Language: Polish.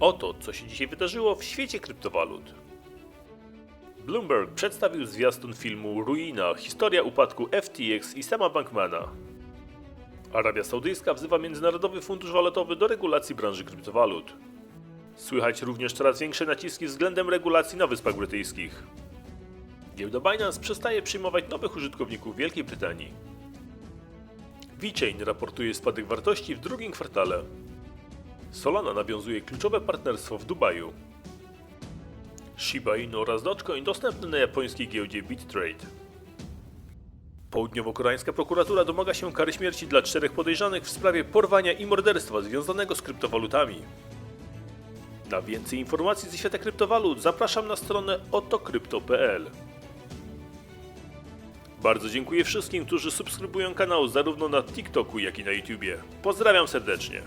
Oto, co się dzisiaj wydarzyło w świecie kryptowalut. Bloomberg przedstawił zwiastun filmu Ruina historia upadku FTX i Sama Bankmana. Arabia Saudyjska wzywa Międzynarodowy Fundusz Walutowy do regulacji branży kryptowalut. Słychać również coraz większe naciski względem regulacji na Wyspach Brytyjskich. Giełda Binance przestaje przyjmować nowych użytkowników Wielkiej Brytanii. VeChain raportuje spadek wartości w drugim kwartale. Solana nawiązuje kluczowe partnerstwo w Dubaju. Shiba Inu oraz Dogecoin dostępne na japońskiej giełdzie BitTrade. Południowo-koreańska prokuratura domaga się kary śmierci dla czterech podejrzanych w sprawie porwania i morderstwa związanego z kryptowalutami. Na więcej informacji ze świata kryptowalut zapraszam na stronę otokrypto.pl. Bardzo dziękuję wszystkim, którzy subskrybują kanał zarówno na TikToku, jak i na YouTubie. Pozdrawiam serdecznie.